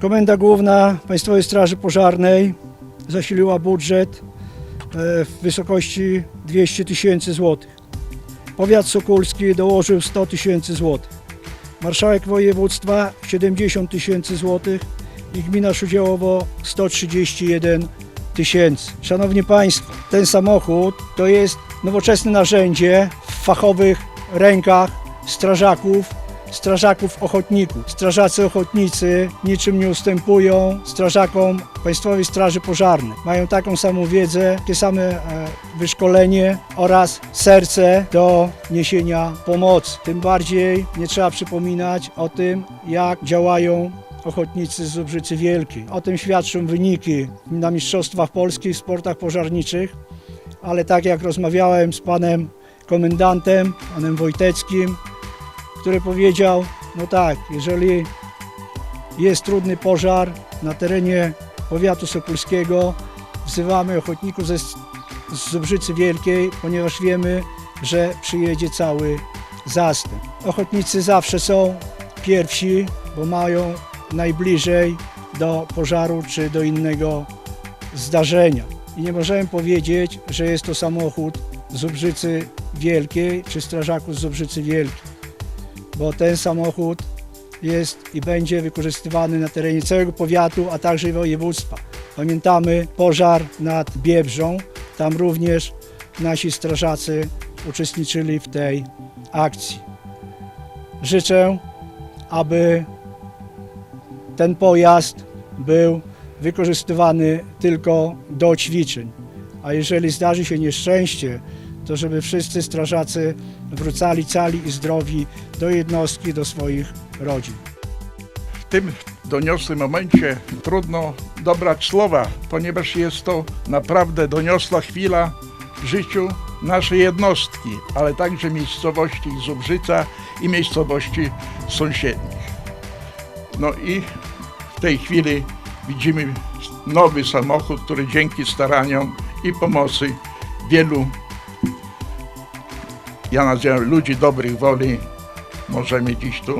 Komenda Główna Państwowej Straży Pożarnej zasiliła budżet e, w wysokości 200 tysięcy złotych. Powiat Sokulski dołożył 100 tysięcy złotych. Marszałek województwa 70 tysięcy złotych i gmina Szudziałowo 131 tysięcy. Szanowni Państwo, ten samochód to jest nowoczesne narzędzie w fachowych rękach strażaków, strażaków ochotników. Strażacy ochotnicy niczym nie ustępują strażakom Państwowej Straży Pożarnej. Mają taką samą wiedzę, takie same e, wyszkolenie oraz serce do niesienia pomocy. Tym bardziej nie trzeba przypominać o tym, jak działają ochotnicy z Zubrzycy Wielkiej. O tym świadczą wyniki na Mistrzostwach Polskich w sportach pożarniczych, ale tak jak rozmawiałem z panem komendantem, panem Wojteckim, który powiedział, no tak, jeżeli jest trudny pożar na terenie powiatu sokulskiego, wzywamy ochotników ze, Zubrzycy Wielkiej, ponieważ wiemy, że przyjedzie cały zastęp. Ochotnicy zawsze są pierwsi, bo mają najbliżej do pożaru czy do innego zdarzenia. I nie możemy powiedzieć, że jest to samochód Zubrzycy Wielkiej czy strażaków z Zubrzycy Wielkiej bo ten samochód jest i będzie wykorzystywany na terenie całego powiatu, a także województwa. Pamiętamy pożar nad Biebrzą, tam również nasi strażacy uczestniczyli w tej akcji. Życzę, aby ten pojazd był wykorzystywany tylko do ćwiczeń, a jeżeli zdarzy się nieszczęście, to żeby wszyscy strażacy wrócali cali i zdrowi do jednostki, do swoich rodzin. W tym doniosłym momencie trudno dobrać słowa, ponieważ jest to naprawdę doniosła chwila w życiu naszej jednostki, ale także miejscowości Zubrzyca i miejscowości sąsiednich. No i w tej chwili widzimy nowy samochód, który dzięki staraniom i pomocy wielu, ja nazywam ludzi dobrych woli, możemy dziś tu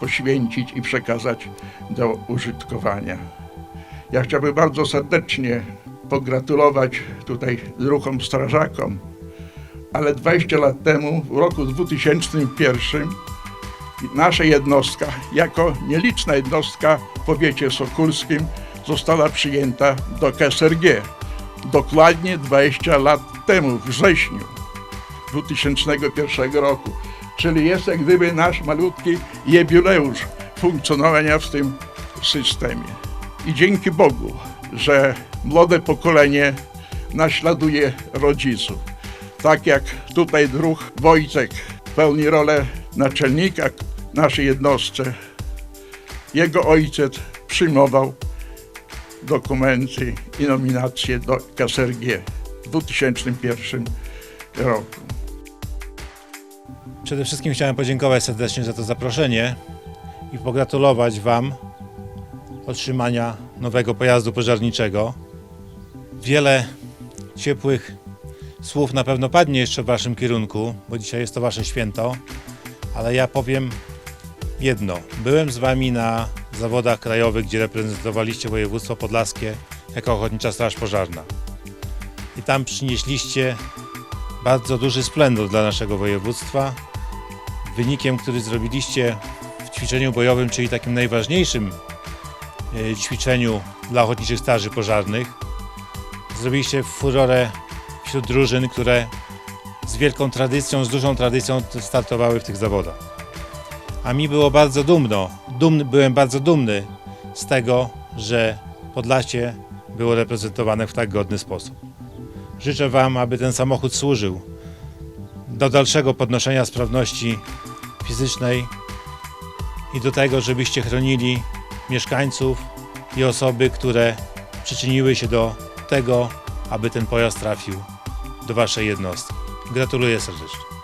poświęcić i przekazać do użytkowania. Ja chciałbym bardzo serdecznie pogratulować tutaj ruchom strażakom, ale 20 lat temu, w roku 2001, nasza jednostka, jako nieliczna jednostka w powiecie sokulskim, została przyjęta do KSRG. Dokładnie 20 lat temu, w wrześniu 2001 roku. Czyli jest jak gdyby nasz malutki jubileusz funkcjonowania w tym systemie. I dzięki Bogu, że młode pokolenie naśladuje rodziców. Tak jak tutaj druh Wojtek pełni rolę naczelnika naszej jednostce. Jego ojciec przyjmował dokumenty i nominacje do KSRG w 2001 roku. Przede wszystkim chciałem podziękować serdecznie za to zaproszenie i pogratulować Wam otrzymania nowego pojazdu pożarniczego. Wiele ciepłych słów na pewno padnie jeszcze w Waszym kierunku, bo dzisiaj jest to Wasze święto, ale ja powiem jedno. Byłem z Wami na zawodach krajowych, gdzie reprezentowaliście województwo podlaskie jako Ochotnicza Straż Pożarna. I tam przynieśliście bardzo duży splendor dla naszego województwa. Wynikiem, który zrobiliście w ćwiczeniu bojowym, czyli takim najważniejszym e, ćwiczeniu dla ochotniczych straży pożarnych, zrobiliście furorę wśród drużyn, które z wielką tradycją, z dużą tradycją startowały w tych zawodach. A mi było bardzo dumno, dumny, byłem bardzo dumny z tego, że Podlasie było reprezentowane w tak godny sposób. Życzę Wam, aby ten samochód służył do dalszego podnoszenia sprawności fizycznej i do tego, żebyście chronili mieszkańców i osoby, które przyczyniły się do tego, aby ten pojazd trafił do Waszej jednostki. Gratuluję serdecznie.